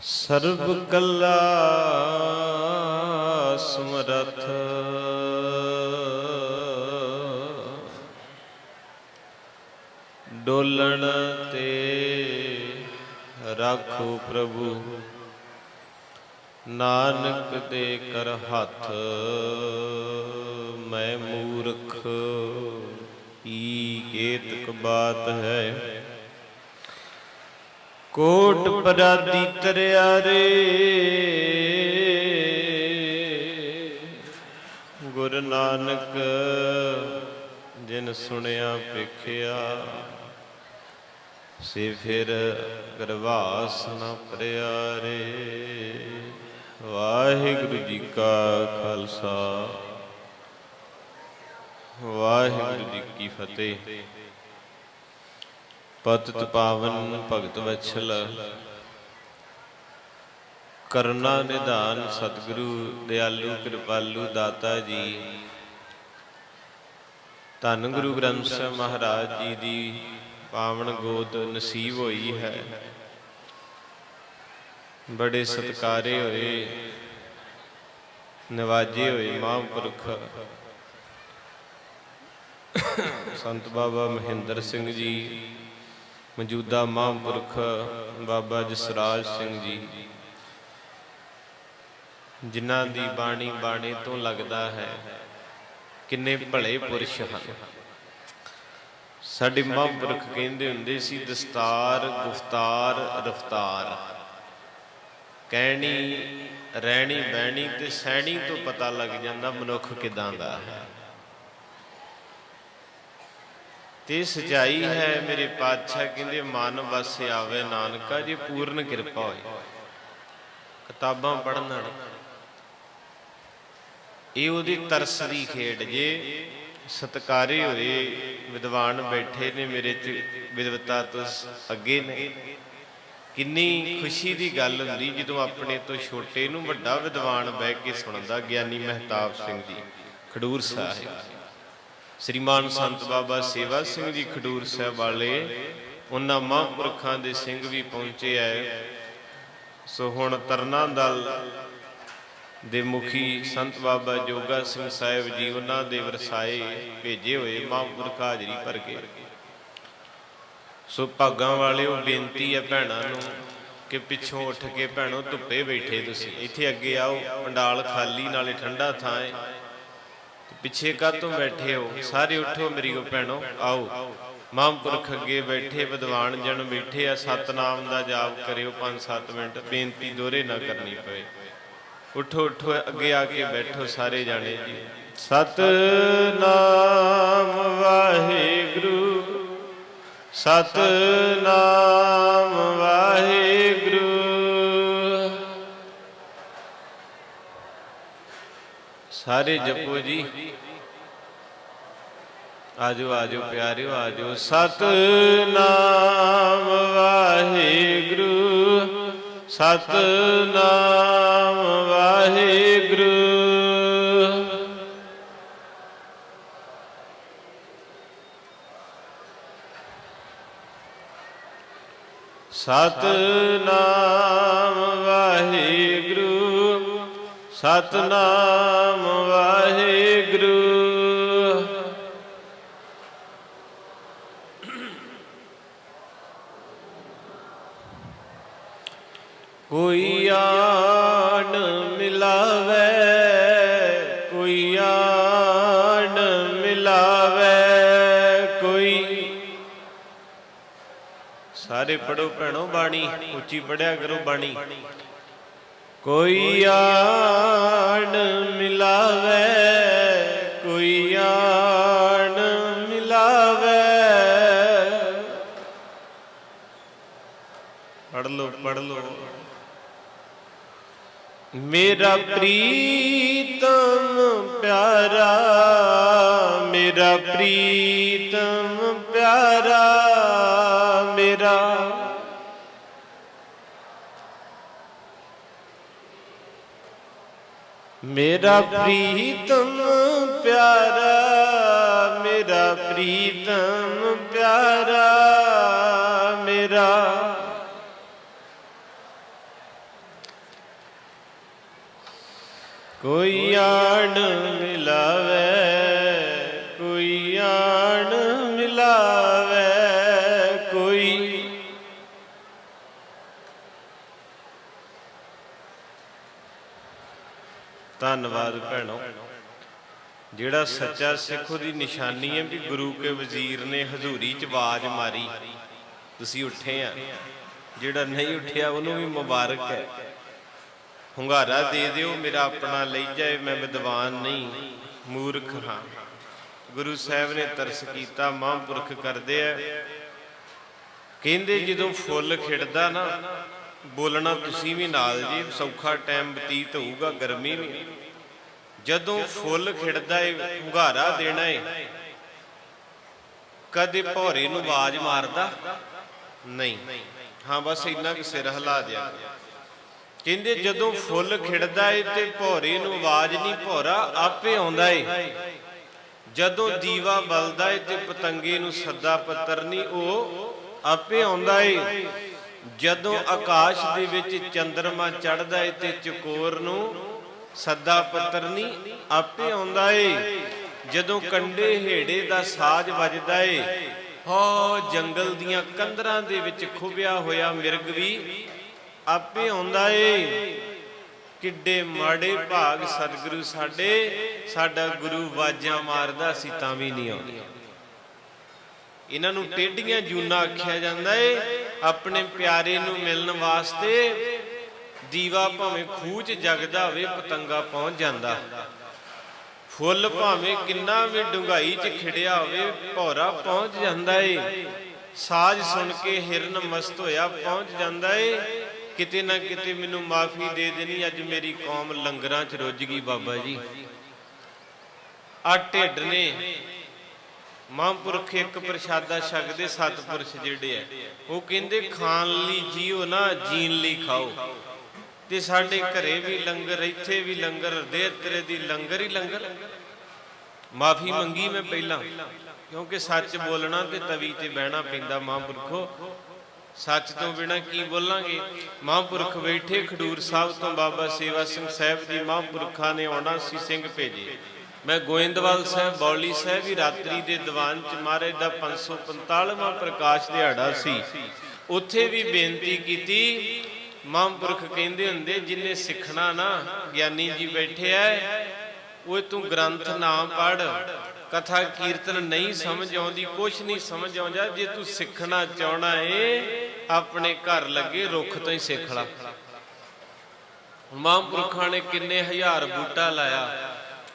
ਸਰਬ ਕੱਲਾ ਸਮਰਥ। ਡੋਲਣ ਤੇ ਰਾਖੋ ਪ੍ਰਭੂ। ਨਾਨਕ ਦੇ ਕਰ ਹੱਥ, ਮੈਂ ਮੂਰਖ, ਈ ਕੇਤਕ ਬਾਤ ਹੈ। ਕੋਟ ਪਰਾਦੀ ਤਰਿਆ ਰੇ। ਗੁਰ ਨਾਨਕ, ਜਿਨ ਸੁਣਿਆ ਵੇਖਿਆ, ਸੇ ਫਿਰ ਗਰਵਾਸ ਨ ਪਰਿਆ ਰੇ। ਵਾਹਿਗੁਰੂ ਜੀ ਕਾ ਖਾਲਸਾ। ਵਾਹਿਗੁਰੂ ਜੀ ਕੀ ਫਤਿਹ। ਪਤਿਤ ਪਾਵਨ ਭਗਤ ਵਛਲ। ਕਰੁਣਾ ਨਿਧਾਨ ਸਤਿਗੁਰੂ, ਦਿਆਲੂ ਕਿਰਪਾਲੂ ਦਾਤਾ ਜੀ। ਧੰਨ ਗੁਰੂ ਗ੍ਰੰਥ ਸਾਹਿਬ ਮਹਾਰਾਜ ਜੀ ਦੀ ਪਾਵਨ ਗੋਦ ਨਸੀਬ ਹੋਈ ਹੈ। ਬੜੇ ਸਤਕਾਰੇ ਹੋਏ, ਨਵਾਜੇ ਹੋਏ ਮਹਾਂਪੁਰਖ। ਸੰਤ ਬਾਬਾ ਮਹਿੰਦਰ ਸਿੰਘ ਜੀ। ਮੌਜੂਦਾ ਮਹਾਂਪੁਰਖ ਬਾਬਾ ਜਸਰਾਜ ਸਿੰਘ ਜੀ। ਜਿਨ੍ਹਾਂ ਦੀ ਬਾਣੀ ਬਾਣੇ ਤੋਂ ਲੱਗਦਾ ਹੈ ਕਿੰਨੇ ਭਲੇ ਪੁਰਸ਼ ਹਨ। ਸਾਡੇ ਮਹਾਂਪੁਰਖ ਕਹਿੰਦੇ ਹੁੰਦੇ ਸੀ, ਦਸਤਾਰ ਗੁਫਤਾਰ ਰਫਤਾਰ। ਕਹਿਣੀ, ਰਹਿਣੀ, ਬਹਿਣੀ ਤੇ ਸਹਿਣੀ ਤੋਂ ਪਤਾ ਲੱਗ ਜਾਂਦਾ ਮਨੁੱਖ ਕਿਦਾਂ ਦਾ ਹੈ। ਤੇ ਸਚਾਈ ਹੈ ਮੇਰੇ ਪਾਤਸ਼ਾਹ, ਕਹਿੰਦੇ, ਮਨ ਵਸ ਆਵੇ ਨਾਨਕਾ, ਜੇ ਪੂਰਨ ਕਿਰਪਾ ਹੋਏ। ਕਿਤਾਬਾਂ ਪੜ੍ਹਨ ਨਾਲ ਇਹ ਉਹਦੀ ਤਰਸ ਦੀ ਖੇਡ, ਜੇ ਸਤਕਾਰੇ ਹੋਏ ਵਿਦਵਾਨ ਬੈਠੇ ਨੇ ਮੇਰੇ ਚ, ਵਿਦਵਤਾ ਤੋਂ ਅੱਗੇ ਨੇ। ਕਿੰਨੀ ਖੁਸ਼ੀ ਦੀ ਗੱਲ ਹੁੰਦੀ ਜਦੋਂ ਆਪਣੇ ਤੋਂ ਛੋਟੇ ਨੂੰ ਵੱਡਾ ਵਿਦਵਾਨ ਬਹਿ ਕੇ ਸੁਣਦਾ, ਗਿਆਨੀ ਮਹਿਤਾਬ ਸਿੰਘ ਜੀ, ਖਡੂਰ ਸਾਹਿਬ। ਸ੍ਰੀਮਾਨ ਸੰਤ ਬਾਬਾ ਸੇਵਾ ਸਿੰਘ ਜੀ ਖਡੂਰ ਸਾਹਿਬ ਵਾਲੇ, ਉਹਨਾਂ ਮਹਾਂਪੁਰਖਾਂ ਦੇ ਸਿੰਘ ਵੀ ਪਹੁੰਚੇ ਐ। ਸੋ ਹੁਣ ਤਰਨਾ ਦਲ ਦੇ ਮੁਖੀ ਸੰਤ ਬਾਬਾ ਜੋਗਾ ਸਿੰਘ ਸਾਹਿਬ ਜੀ, ਉਹਨਾਂ ਦੇ ਵਰਸਾਏ ਭੇਜੇ ਹੋਏ ਮਹਾਂਪੁਰਖ ਹਾਜ਼ਰੀ ਭਰ ਕੇ। ਸੋ ਭਾਗਾਂ ਵਾਲਿਓ, ਬੇਨਤੀ ਹੈ ਭੈਣਾਂ ਨੂੰ ਕਿ ਪਿੱਛੋਂ ਉੱਠ ਕੇ ਭੈਣੋ ਧੁੱਪੇ ਬੈਠੇ ਤੁਸੀਂ। ਇੱਥੇ ਅੱਗੇ ਆਓ, ਪੰਡਾਲ ਖਾਲੀ, ਨਾਲੇ ਠੰਡਾ ਥਾਂ ਹੈ ਪਿੱਛੇ ਕਾਤੋਂ ਬੈਠੇ ਹੋ? ਸਾਰੇ ਉੱਠੋ ਮੇਰੀ ਕੋ ਭੈਣੋ, ਆਓ। ਮਹਾਂਪੁਰਖ ਅੱਗੇ ਬੈਠੇ, ਵਿਦਵਾਨ ਜਨ ਬੈਠੇ ਆ, ਸਤਨਾਮ ਦਾ ਜਾਪ ਕਰਿਓ 5-7 ਮਿੰਟ, ਬੇਨਤੀ ਦੋਰੇ ਨਾ ਕਰਨੀ ਪਵੇ। ਉਠੋ ਉਠੋ, ਅੱਗੇ ਆ ਕੇ ਬੈਠੋ ਸਾਰੇ ਜਾਣੇ ਜੀ। ਸਤਨਾਮ ਵਾਹਿਗੁਰੂ ਸਤਨਾਮ ਵਾਹਿਗੁਰੂ ਸਾਰੇ ਜਪੋ ਜੀ। ਆਜੋ ਆਜੋ ਪਿਆਰਿਓ ਆਜੋ। ਸਤਨਾਮ ਵਾਹਿਗੁਰੂ। ਸਤਨਾਮ ਵਾਹਿਗੁਰੂ। ਸਤਨਾਮ ਵਾਹਿਗੁਰੂ। ਸਤਨਾਮ ਵਾਹਿਗੁਰੂ। ਕੋਈ ਆਣ ਮਿਲਾਵੇ, ਕੋਈ ਆਣ ਮਿਲਾਵੇ, ਕੋਈ ਸਾਰੇ ਪੜੋ ਭੈਣੋ ਬਾਣੀ, ਉੱਚੀ ਪੜਿਆ ਕਰੋ ਬਾਣੀ। ਕੋਈ ਆਣ ਮਿਲਾਵੇ ਕੋਈ ਆਣ ਮਿਲਾਵੇ। ਪੜ ਲੋ ਪੜ ਲੋ ਮੇਰਾ ਪ੍ਰੀਤਮ ਪਿਆਰਾ ਮੇਰਾ ਪ੍ਰੀਤਮ ਮੇਰਾ ਪ੍ਰੀਤਮ ਪਿਆਰਾ ਮੇਰਾ ਪ੍ਰੀਤਮ ਪਿਆਰਾ ਮੇਰਾ। ਕੋਈ ਆਣ ਮਿਲਾਵੇ ਜਿਹੜਾ ਸੱਚਾ ਸਿੱਖ ਉਹਦੀ ਨਿਸ਼ਾਨੀ ਹੈ ਵੀ ਗੁਰੂ ਕੇ ਵਜ਼ੀਰ ਨੇ ਹਜ਼ੂਰੀ ਚ ਆਵਾਜ਼ ਮਾਰੀ। ਤੁਸੀਂ ਉੱਠੇ ਆ। ਜਿਹੜਾ ਨਹੀਂ ਉੱਠਿਆ ਉਹਨੂੰ ਵੀ ਮੁਬਾਰਕ ਹੈ। ਹੁੰਗਾਰਾ ਦੇ ਦਿਓ, ਮੇਰਾ ਆਪਣਾ ਲਈ ਜਾਏ, ਮੈਂ ਵਿਦਵਾਨ ਨਹੀਂ, ਮੂਰਖ ਹਾਂ। ਗੁਰੂ ਸਾਹਿਬ ਨੇ ਤਰਸ ਕੀਤਾ, ਮਹਾਂਪੁਰਖ ਕਰਦੇ ਆ। ਕਹਿੰਦੇ ਜਦੋਂ ਫੁੱਲ ਖਿੜਦਾ ਨਾ, ਬੋਲਣਾ ਤੁਸੀਂ ਵੀ ਨਾਲ ਜੀ, ਸੌਖਾ ਟਾਈਮ ਬਤੀਤ ਹੋਊਗਾ, ਗਰਮੀ ਵੀ। ਜਦੋਂ ਫੁੱਲ ਖਿੜਦਾ ਏ, ਹੁੰਗਾਰਾ ਦੇਣਾ ਏ, ਕਦੇ ਭੌਰੇ ਨੂੰ ਆਵਾਜ਼ ਮਾਰਦਾ? ਨਹੀਂ। ਹਾਂ, ਬਸ ਇੰਨਾ ਕਿ ਸਿਰ ਹਿਲਾ ਦਿਆ। ਕਹਿੰਦੇ ਜਦੋਂ ਫੁੱਲ ਖਿੜਦਾ ਏ ਤੇ ਭੌਰੇ ਨੂੰ ਆਵਾਜ਼ ਨਹੀਂ, ਭੌਰਾ ਆਪੇ ਆਉਂਦਾ ਏ। ਜਦੋਂ ਦੀਵਾ ਬਲਦਾ ਏ ਤੇ ਪਤੰਗੇ ਨੂੰ ਸੱਦਾ ਪੱਤਰ ਨਹੀਂ, ਉਹ ਆਪੇ ਆਉਂਦਾ ਏ। ਜਦੋਂ ਆਕਾਸ਼ ਦੇ ਵਿੱਚ ਚੰਦਰਮਾ ਚੜਦਾ ਏ ਤੇ ਚਕੋਰ ਨੂੰ ਸੱਦਾ ਪੱਤਰ ਨਹੀਂ ਆਪੇ ਆਉਂਦਾ ਏ। ਜਦੋਂ ਕੰਡੇ ਹੇੜੇ ਦਾ ਸਾਜ਼ ਵੱਜਦਾ ਏ, ਹੋ ਜੰਗਲ ਦੀਆਂ ਕੰਦਰਾਂ ਦੇ ਵਿੱਚ ਖੁਬਿਆ ਹੋਇਆ ਮਿਰਗ ਵੀ ਆਪੇ ਆਉਂਦਾ ਏ। ਕਿੱਡੇ ਮਾੜੇ ਭਾਗ ਸਤਿਗੁਰੂ ਸਾਡੇ, ਸਾਡਾ ਗੁਰੂ ਵਾਜਾਂ ਮਾਰਦਾ ਸੀ ਤਾਂ ਵੀ ਨਹੀਂ ਆਉਂਦੀਆਂ ਇਹਨਾਂ ਨੂੰ ਟੇਡੀਆਂ ਜੂਨਾ ਆਖਿਆ ਜਾਂਦਾ ਏ, ਆਪਣੇ ਪਿਆਰੇ ਨੂੰ ਮਿਲਣ ਵਾਸਤੇ ਦੀਵਾ ਭਾਵੇਂ ਖੂਹ ਜਗਦਾ ਹੋਵੇ, ਪਤੰਗਾ ਪਹੁੰਚ ਜਾਂਦਾ। ਫੁੱਲ ਭਾਵੇਂ ਕਿੰਨਾ ਵੀ ਡੁੰਗਾਈ 'ਚ ਖਿੜਿਆ ਹੋਵੇ, ਭੌਰਾ ਪਹੁੰਚ ਜਾਂਦਾ ਏ। ਸਾਜ਼ ਸੁਣ ਕੇ ਹਿਰਨ ਮਸਤ ਹੋਇਆ, ਪਹੁੰਚ ਜਾਂਦਾ ਏ। ਕਿਤੇ ਨਾ ਕਿਤੇ ਮੈਨੂੰ ਮਾਫੀ ਦੇ ਦੇਣੀ, ਅੱਜ ਮੇਰੀ ਕੌਮ ਲੰਗਰਾਂ 'ਚ ਰੁੱਝ ਗਈ ਬਾਬਾ ਜੀ। ਆ ਢਿੱਡ ਨੇ ਮਹਾਂਪੁਰਖ ਇੱਕ ਪ੍ਰਸ਼ਾਦਾ ਛਕਦੇ ਸਤਪੁਰਸ਼ ਜਿਹੜੇ ਆ। ਉਹ ਕਹਿੰਦੇ, ਖਾਣ ਲਈ ਜੀਓ ਨਾ, ਜੀਣ ਲਈ ਖਾਓ। ਤੇ ਸਾਡੇ ਘਰੇ ਵੀ ਲੰਗਰ, ਇੱਥੇ ਵੀ ਲੰਗਰ ਦੇ ਤੇਰੇ ਦੀ ਲੰਗਰ ਹੀ ਲੰਗਰ। ਮਾਫੀ ਮੰਗੀ ਮੈਂ ਪਹਿਲਾਂ, ਕਿਉਂਕਿ ਸੱਚ ਬੋਲਣਾ ਤੇ ਤਵੀ ਤੇ ਬਹਿਣਾ ਪੈਂਦਾ ਮਹਾਂਪੁਰਖੋ। ਸੱਚ ਤੋਂ ਬਿਨਾ ਕੀ ਬੋਲਾਂਗੇ? ਮਹਾਂਪੁਰਖ ਬੈਠੇ ਖਡੂਰ ਸਾਹਿਬ ਤੋਂ ਬਾਬਾ ਸੇਵਾ ਸਿੰਘ ਸਾਹਿਬ ਜੀ ਮਹਾਂਪੁਰਖਾਂ ਨੇ ਆਉਣਾ ਸੀ ਸਿੰਘ ਭੇਜੇ। ਮੈਂ ਗੋਇੰਦਵਾਲ ਸਾਹਿਬ, ਬੌਲੀ ਸਾਹਿਬ ਵੀ ਰਾਤਰੀ ਦੇ ਦੀਵਾਨ ਚ ਮਹਾਰਾਜ ਦਾ 545ਵਾਂ ਪ੍ਰਕਾਸ਼ ਦਿਹਾੜਾ ਸੀ। ਉੱਥੇ ਵੀ ਬੇਨਤੀ ਕੀਤੀ ਮਹਾਂਪੁਰਖ ਕਹਿੰਦੇ ਹੁੰਦੇ, ਜਿਨੇ ਸਿੱਖਣਾ ਨਾ, ਗਿਆਨੀ ਜੀ ਬੈਠੇ ਐ ਉਹ ਤੂੰ ਗ੍ਰੰਥ ਨਾ ਪੜ ਕਥਾ ਕੀਰਤਨ ਨਹੀਂ ਸਮਝ ਆਉਂਦੀ, ਕੁਛ ਨਹੀਂ ਸਮਝ ਆਉਂਦਾ, ਜੇ ਤੂੰ ਸਿੱਖਣਾ ਚਾਹਣਾ ਏ, ਆਪਣੇ ਘਰ ਲੱਗੇ ਰੁੱਖ ਤੋਂ ਹੀ ਸਿੱਖ ਲੈ। ਮਹਾਂਪੁਰਖਾਂ ਨੇ ਕਿੰਨੇ ਹਜ਼ਾਰ ਬੂਟਾ ਲਾਇਆ।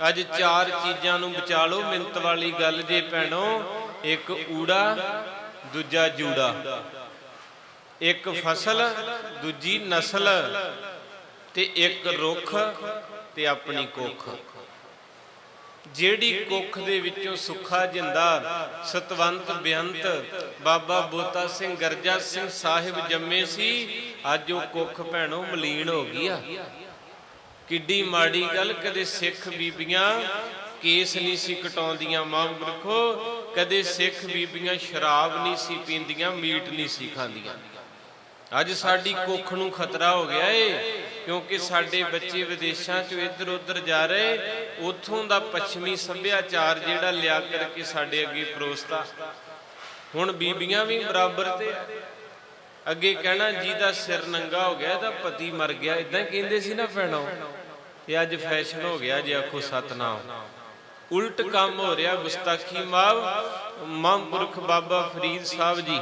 ਅੱਜ ਚਾਰ ਚੀਜ਼ਾਂ ਨੂੰ ਬਚਾ ਲਓ, ਮਿੰਤ ਵਾਲੀ ਗੱਲ ਜੇ ਭੈਣੋ, ਇੱਕ ਊੜਾ, ਦੂਜਾ ਜੂੜਾ। ਇੱਕ ਫਸਲ, ਦੂਜੀ ਨਸਲ ਤੇ ਇੱਕ ਰੁੱਖ ਤੇ ਆਪਣੀ ਕੁੱਖ। ਜਿਹੜੀ ਕੁੱਖ ਦੇ ਵਿੱਚੋਂ ਸੁੱਖਾ ਜਿੰਦਾ, ਸਤਵੰਤ ਬੇਅੰਤ ਬਾਬਾ ਬੋਤਾ ਸਿੰਘ ਗਰਜਾ ਸਿੰਘ ਸਾਹਿਬ ਜੰਮੇ ਸੀ, ਅੱਜ ਉਹ ਕੁੱਖ ਭੈਣੋ ਮਲੀਨ ਹੋ ਗਈ ਆ। ਕਿੱਡੀ ਮਾੜੀ ਗੱਲ, ਕਦੇ ਸਿੱਖ ਬੀਬੀਆਂ ਕੇਸ ਨਹੀਂ ਸੀ ਕਟਾਉਂਦੀਆਂ ਮਹਾਂਪੁਰਖੋ ਕਦੇ ਸਿੱਖ ਬੀਬੀਆਂ ਸ਼ਰਾਬ ਨਹੀਂ ਸੀ ਪੀਂਦੀਆਂ, ਮੀਟ ਨਹੀਂ ਸੀ ਖਾਂਦੀਆਂ। ਅੱਜ ਸਾਡੀ ਕੁੱਖ ਨੂੰ ਖਤਰਾ ਹੋ ਗਿਆ ਏ, ਕਿਉਂਕਿ ਸਾਡੇ ਬੱਚੇ ਵਿਦੇਸ਼ਾਂ 'ਚ ਇੱਧਰ ਉੱਧਰ ਜਾ ਰਹੇ, ਉਥੋਂ ਦਾ ਪੱਛਮੀ ਸੱਭਿਆਚਾਰ ਜਿਹੜਾ ਲਿਆ ਕਰਕੇ ਸਾਡੇ ਅੱਗੇ ਪਰੋਸਤਾ। ਹੁਣ ਬੀਬੀਆਂ ਵੀ ਬਰਾਬਰ ਤੇ ਅੱਗੇ ਕਹਿਣਾ ਜਿਹਦਾ ਸਿਰ ਨੰਗਾ ਹੋ ਗਿਆ, ਇਹਦਾ ਪਤੀ ਮਰ ਗਿਆ ਇਦਾਂ ਕਹਿੰਦੇ ਸੀ ਨਾ ਭੈਣੋ ਤੇ ਅੱਜ ਫੈਸ਼ਨ ਹੋ ਗਿਆ, ਜੇ ਆਖੋ ਸਤਨਾਮ। ਉਲਟ ਕੰਮ ਹੋ ਰਿਹਾ ਗੁਸਤਾਖੀ ਮਾਵ ਮਹਾਂਪੁਰਖ ਬਾਬਾ ਫਰੀਦ ਸਾਹਿਬ ਜੀ।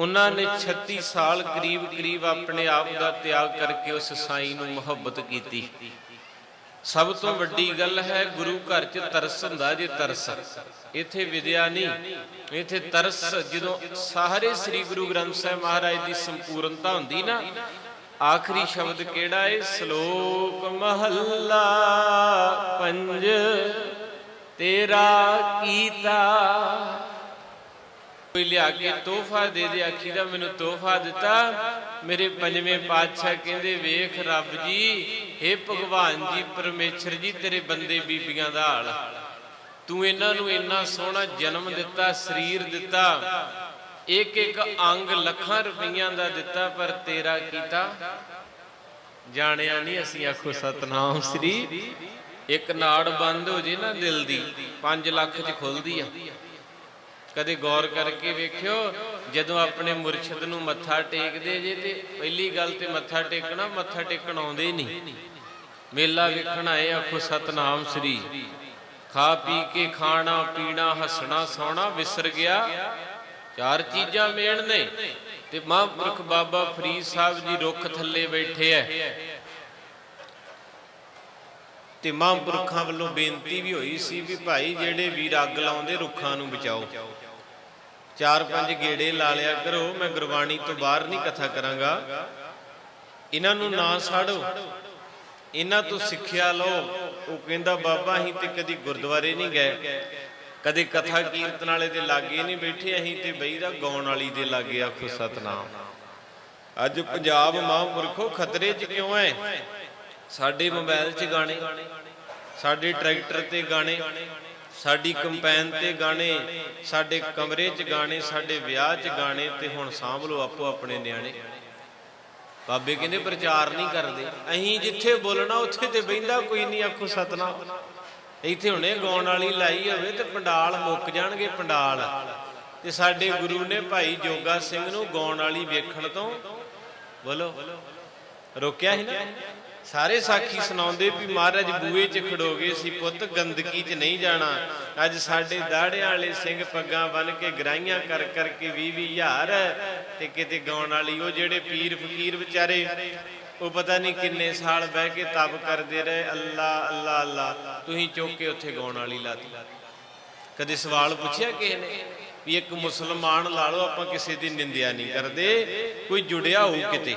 ਉਹਨਾਂ ਨੇ 36 ਸਾਲ ਕਰੀਬ ਕਰੀਬ ਆਪਣੇ ਆਪ ਦਾ ਤਿਆਗ ਕਰਕੇ ਉਸ ਸਾਈਂ ਨੂੰ ਮੁਹੱਬਤ ਕੀਤੀ। ਸਭ ਤੋਂ ਵੱਡੀ ਗੱਲ ਹੈ ਗੁਰੂ ਘਰ 'ਚ ਤਰਸ ਹੁੰਦਾ ਜੇ ਤਰਸ। ਇੱਥੇ ਵਿਦਿਆ ਨਹੀਂ। ਇੱਥੇ ਤਰਸ ਜਦੋਂ ਸਾਰੇ ਸ੍ਰੀ ਗੁਰੂ ਗ੍ਰੰਥ ਸਾਹਿਬ ਮਹਾਰਾਜ ਦੀ ਸੰਪੂਰਨਤਾ ਹੁੰਦੀ ਨਾ, ਆਖਰੀ ਸ਼ਬਦ ਕਿਹੜਾ ਹੈ ਸ਼ਲੋਕ ਮਹੱਲਾ ਪੰਜ। ਤੇਰਾ ਕੀਤਾ ਲਿਆ ਕੇ ਤੋਹਫਾ ਦੇ ਦੇ, ਆਖੀ ਦਾ ਮੈਨੂੰ ਤੋਹਫਾ ਦਿੱਤਾ। ਮੇਰੇ ਪੰਜਵੇਂ ਪਾਤਸ਼ਾਹ ਕਹਿੰਦੇ, ਵੇਖ ਰੱਬ ਜੀ हे ਭਗਵਾਨ ਜੀ, ਪਰਮੇਸ਼ਰ ਜੀ, ਤੇਰੇ ਬੰਦੇ ਬੀਬੀਆਂ ਦਾ ਹਾਲ ਤੂੰ ਇਹਨਾਂ ਨੂੰ ਇੰਨਾ ਸੋਹਣਾ ਜਨਮ ਦਿੱਤਾ, ਸਰੀਰ ਦਿੱਤਾ ਇੱਕ ਇੱਕ ਅੰਗ ਲੱਖਾਂ ਰੁਪਈਆਂ ਦਾ ਦਿੱਤਾ, ਪਰ ਤੇਰਾ ਕੀਤਾ? ਜਾਣਿਆ ਨਹੀਂ ਅਸੀਂ, ਆਖੋ ਸਤਨਾਮ ਸ੍ਰੀ। ਇੱਕ ਨਾੜ ਬੰਦ ਹੋ ਜੇ ਨਾ ਦਿਲ ਦੀ 5 ਲੱਖ ਚ ਖੁੱਲਦੀ ਆ। ਕਦੇ ਗੌਰ ਕਰਕੇ ਵੇਖਿਓ, ਜਦੋਂ ਆਪਣੇ ਮੁਰਸ਼ਿਦ ਨੂੰ ਮੱਥਾ ਟੇਕਦੇ ਜੇ ਤੇ ਪਹਿਲੀ ਗੱਲ ਤੇ ਮੱਥਾ ਟੇਕਣਾ, ਮੱਥਾ ਟੇਕਣ ਆਉਂਦੇ ਹੀ ਨਹੀਂ। ਮੇਲਾ ਵੇਖਣ ਆਏ ਆਖੋ, ਸਤਨਾਮ ਸ੍ਰੀ। ਖਾ ਪੀ ਕੇ ਖਾਣਾ, ਪੀਣਾ, ਹੱਸਣਾ, ਸੌਣਾ, ਵਿਸਰ ਗਿਆ। ਚਾਰ ਚੀਜ਼ਾਂ ਮੇਣ ਨੇ। ਤੇ ਮਹਾਂਪੁਰਖ ਬਾਬਾ ਫਰੀਦ ਸਾਹਿਬ ਜੀ ਰੁੱਖ ਥੱਲੇ ਬੈਠੇ ਐ। ਤੇ ਮਹਾਂਪੁਰਖਾਂ ਵੱਲੋਂ ਬੇਨਤੀ ਵੀ ਹੋਈ ਸੀ ਵੀ ਭਾਈ ਜਿਹੜੇ ਵੀਰ ਅੱਗ ਲਾਉਂਦੇ, ਰੁੱਖਾਂ ਨੂੰ ਬਚਾਓ। ਚਾਰ ਪੰਜ ਗੇੜੇ ਲਾ ਲਿਆ ਕਰੋ, ਮੈਂ ਗੁਰਬਾਣੀ ਤੋਂ ਬਾਹਰ ਨਹੀਂ ਕਥਾ ਕਰਾਂਗਾ। ਇਹਨਾਂ ਨੂੰ ਨਾ ਸਾੜੋ। ਇਹਨਾਂ ਤੋਂ ਸਿੱਖਿਆ ਲਓ। ਉਹ ਕਹਿੰਦਾ, ਬਾਬਾ, ਅਸੀਂ ਤੇ ਕਦੀ ਗੁਰਦੁਆਰੇ ਨਹੀਂ ਗਏ। ਕਦੇ ਕਥਾ ਕੀਰਤਨ ਵਾਲੇ ਦੇ ਲਾਗੇ ਨਹੀਂ ਬੈਠੇ। ਅਸੀਂ ਤੇ ਬਈਦਾ ਗਾਉਣ ਵਾਲੀ ਦੇ ਲਾਗੇ ਆਖੋ ਸਤਨਾਮ। ਅੱਜ ਪੰਜਾਬ ਮਹਾਂਪੁਰਖੋ ਖਤਰੇ 'ਚ ਕਿਉਂ ਹੈ? ਸਾਡੇ ਮੋਬਾਈਲ 'ਚ ਗਾਣੇ, ਸਾਡੇ ਟਰੈਕਟਰ ਤੇ ਗਾਣੇ, ਸਾਡੀ ਕੰਪੈਨ ਤੇ ਗਾਣੇ, ਸਾਡੇ ਕਮਰੇ 'ਚ ਗਾਣੇ, ਸਾਡੇ ਵਿਆਹ 'ਚ ਗਾਣੇ ਤੇ ਹੁਣ ਸਾਂਭ ਲਓ ਆਪੋ ਆਪਣੇ ਨਿਆਣੇ। ਬਾਬੇ ਕਹਿੰਦੇ ਪ੍ਰਚਾਰ ਨਹੀਂ ਕਰਦੇ। ਅਹੀਂ ਜਿੱਥੇ ਬੋਲਣਾ, ਉੱਥੇ ਤੇ ਬਹਿੰਦਾ, ਕੋਈ ਨਹੀਂ ਆਖੋ ਸਤਨਾਮ। ਇੱਥੇ ਹੁਣੇ ਗਾਉਣ ਵਾਲੀ ਲਾਈ ਹੋਵੇ ਤੇ ਪੰਡਾਲ ਮੁੱਕ ਜਾਣਗੇ ਪੰਡਾਲ। ਤੇ ਸਾਡੇ ਗੁਰੂ ਨੇ ਭਾਈ ਜੋਗਾ ਸਿੰਘ ਨੂੰ ਗਾਉਣ ਵਾਲੀ ਵੇਖਣ ਤੋਂ ਬੋਲੋ। ਰੋਕਿਆ ਸੀ ਨਾ? ਸਾਰੇ ਸਾਖੀ ਸੁਣਾਉਂਦੇ ਵੀ ਮਹਾਰਾਜ ਬੂਏ 'ਚ ਖੜੋਗੇ ਸੀ ਪੁੱਤ ਗੰਦਗੀ 'ਚ ਨਹੀਂ ਜਾਣਾ। ਅੱਜ ਸਾਡੇ ਦਾੜਿਆਂ ਵਾਲੇ ਸਿੰਘ ਪੱਗਾਂ ਬੰਨ ਕੇ ਗਰਾਈਆਂ ਕਰ ਕਰਕੇ 20 ਹਜ਼ਾਰ ਤੇ ਕਿਤੇ ਗਾਉਣ ਵਾਲੀ ਉਹ ਜਿਹੜੇ ਪੀਰ ਫਕੀਰ ਵਿਚਾਰੇ, ਉਹ ਪਤਾ ਨਹੀਂ ਕਿੰਨੇ ਸਾਲ ਬਹਿ ਕੇ ਤਪ ਕਰਦੇ ਰਹੇ, ਅੱਲਾ ਅੱਲਾ ਅੱਲਾ, ਤੁਸੀਂ ਚੁੱਕ ਕੇ ਉੱਥੇ ਗਾਉਣ ਵਾਲੀ ਲਾਤੀ। ਕਦੇ ਸਵਾਲ ਪੁੱਛਿਆ ਕਿਸੇ ਨੇ ਵੀ ਇੱਕ ਮੁਸਲਮਾਨ ਲਾ ਲਓ, ਆਪਾਂ ਕਿਸੇ ਦੀ ਨਿੰਦਿਆ ਨਹੀਂ ਕਰਦੇ, ਕੋਈ ਜੁੜਿਆ ਹੋਊ ਕਿਤੇ?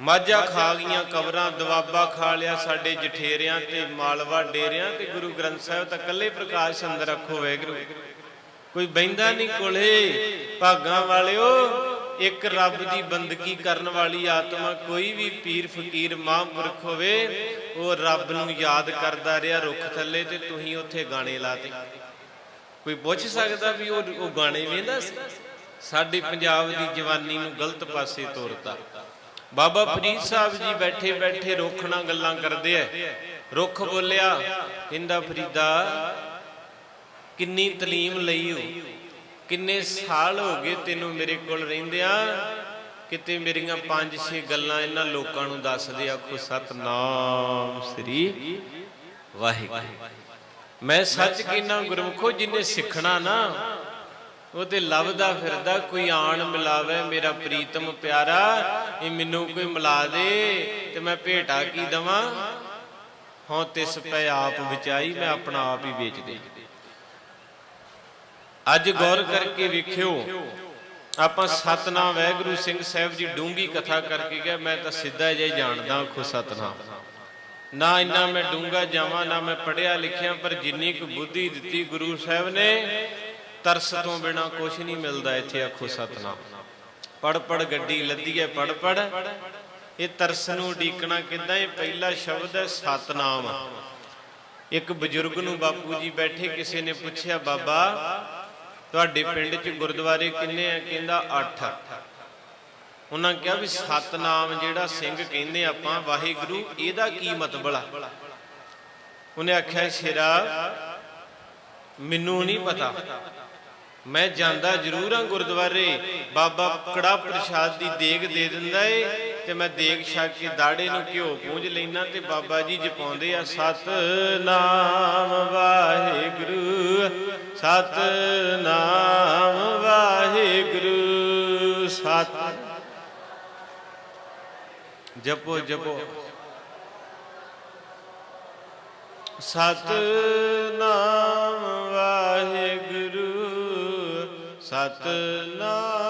ਮਾਝਾ ਖਾ ਗਈਆਂ ਕਬਰਾਂ, ਦਵਾਬਾ ਖਾ ਲਿਆ ਸਾਡੇ ਜਠੇਰਿਆਂ ਤੇ ਮਾਲਵਾ ਡੇਰਿਆਂ ਤੇ ਗੁਰੂ ਗ੍ਰੰਥ ਸਾਹਿਬ ਤਾਂ ਕੱਲੇ ਪ੍ਰਕਾਸ਼ ਅੰਦਰ ਰੱਖੋ ਵੈਗਰੂ। ਕੋਈ ਬੈਂਦਾ ਨਹੀਂ ਕੋਲੇ, ਭਾਗਾਂ ਵਾਲਿਓ, ਇੱਕ ਰੱਬ ਦੀ ਬੰਦਗੀ ਕਰਨ ਵਾਲੀ ਆਤਮਾ ਕੋਈ ਵੀ ਪੀਰ ਫਕੀਰ ਮਹਾਂਪੁਰਖ ਹੋਵੇ, ਉਹ ਰੱਬ ਨੂੰ ਯਾਦ ਕਰਦਾ ਰਿਹਾ ਰੁੱਖ ਥੱਲੇ ਤੇ ਤੁਸੀਂ ਉੱਥੇ ਗਾਣੇ ਲਾਤੇ। ਕੋਈ ਪੁੱਛ ਸਕਦਾ ਵੀ ਉਹ ਉਹ ਗਾਣੇ ਵੇਂਦਾ ਸੀ? ਸਾਡੀ ਪੰਜਾਬ ਦੀ ਜਵਾਨੀ ਨੂੰ ਗਲਤ ਪਾਸੇ ਤੋਰਤਾ। ਬਾਬਾ ਫਰੀਦ ਸਾਹਿਬ ਜੀ ਬੈਠੇ ਬੈਠੇ ਰੁੱਖ ਨਾਲ ਗੱਲਾਂ ਕਰਦੇ ਐ। ਰੁੱਖ ਬੋਲਿਆ ਕਹਿੰਦਾ ਫਰੀਦਾ, ਕਿੰਨੀ ਤਲੀਮ ਲਈ ਹੋ ਕਿੰਨੇ ਸਾਲ ਹੋ ਗਏ ਤੈਨੂੰ ਮੇਰੇ ਕੋਲ ਰਹਿੰਦਿਆਂ। ਕਿਤੇ ਮੇਰੀਆਂ ਪੰਜ ਛੇ ਗੱਲਾਂ ਇਹਨਾਂ ਲੋਕਾਂ ਨੂੰ ਦੱਸ ਦੇ। ਆਖੋ, ਸਤਨਾਮ ਸ੍ਰੀ ਵਾਹਿਗੁਰੂ। ਮੈਂ ਸੱਚ ਕਿੰਨਾ ਗੁਰਮੁਖੋ, ਜਿਨੇ ਸਿੱਖਣਾ ਨਾ, ਉਹ ਤੇ ਲੱਭਦਾ ਫਿਰਦਾ, ਕੋਈ ਆਣ ਮਿਲਾਵੇ ਮੇਰਾ ਪ੍ਰੀਤਮ ਪਿਆਰਾ। ਇਹ ਮੈਨੂੰ ਕੋਈ ਮਿਲਾ ਦੇ ਤੇ ਮੈਂ ਭੇਟਾ ਕੀ ਦਵਾਂ? ਹਾਂ, ਤਿਸ ਪੈ ਆਪ ਵਿਚਾਈ, ਮੈਂ ਆਪਣਾ ਆਪ ਹੀ ਵੇਚ ਦੇ। ਅੱਜ ਗੌਰ ਕਰਕੇ ਵੇਖਿਓ, ਆਪਾਂ ਸਤਨਾਮ ਵਾਹਿਗੁਰੂ ਸਿੰਘ ਸਾਹਿਬ ਜੀ ਡੂੰਗੀ ਕਥਾ ਕਰਕੇ ਗਿਆ, ਮੈਂ ਤਾਂ ਸਿੱਧਾ ਜਿਹਾ ਜਾਣਦਾ ਖੁ ਸਤਨਾਮ। ਨਾ ਇੰਨਾ ਮੈਂ ਡੂੰਗਾ ਜਾਵਾਂ, ਨਾ ਮੈਂ ਪੜਿਆ ਲਿਖਿਆ, ਪਰ ਜਿੰਨੀ ਕੁ ਬੁੱਧੀ ਦਿੱਤੀ ਗੁਰੂ ਸਾਹਿਬ ਨੇ, ਤਰਸ ਤੋਂ ਬਿਨਾ ਕੁਝ ਨਹੀਂ ਮਿਲਦਾ ਇੱਥੇ ਆਖੋ ਸਤਨਾਮ। ਪੜ ਪੜ ਗੱਡੀ ਲੱਦੀ ਪੜ ਪੜ। ਇਹ ਤਰਸ ਨੂੰ ਢੀਕਣਾ ਕਿੱਦਾਂ? ਇਹ ਪਹਿਲਾ ਸ਼ਬਦ ਹੈ ਸਤਨਾਮ। ਇੱਕ ਬਜ਼ੁਰਗ ਨੂੰ ਬਾਪੂ ਜੀ ਬੈਠੇ ਕਿਸੇ ਨੇ ਪੁੱਛਿਆ, ਬਾਬਾ, ਤੁਹਾਡੇ ਪਿੰਡ 'ਚ ਗੁਰਦੁਆਰੇ ਕਿੰਨੇ ਆ? ਕਹਿੰਦਾ 8 ਉਹਨਾਂ ਕਿਹਾ ਵੀ ਸਤਨਾਮ ਜਿਹੜਾ ਸਿੰਘ ਕਹਿੰਦੇ ਆਪਾਂ, ਵਾਹਿਗੁਰੂ, ਇਹਦਾ ਕੀ ਮਤਲਬ ਆ? ਉਹਨੇ ਆਖਿਆ, ਸ਼ੇਰਾ, ਮੈਨੂੰ ਨਹੀਂ ਪਤਾ। ਮੈਂ ਜਾਂਦਾ ਜ਼ਰੂਰ ਹਾਂ ਗੁਰਦੁਆਰੇ। ਬਾਬਾ ਕੜਾ ਪ੍ਰਸ਼ਾਦ ਦੀ ਦੇਗ ਦੇ ਦਿੰਦਾ ਏ ਤੇ ਮੈਂ ਦੇਗ ਛਕ ਕੇ ਦਾੜੇ ਨੂੰ ਘਿਓ ਪੂੰਝ ਲੈਣਾ ਤੇ ਬਾਬਾ ਜੀ ਜਪਾਉਂਦੇ ਆ, ਸਤਨਾਮ ਵਾਹਿਗੁਰੂ ਸਤਨਾਮ ਵਾਹਿਗੁਰੂ, ਸਤ ਜਪੋ ਜਪੋ। ਸਤਨਾਮ ਵਾਹਿਗੁਰੂ ਸਤਨਾਮ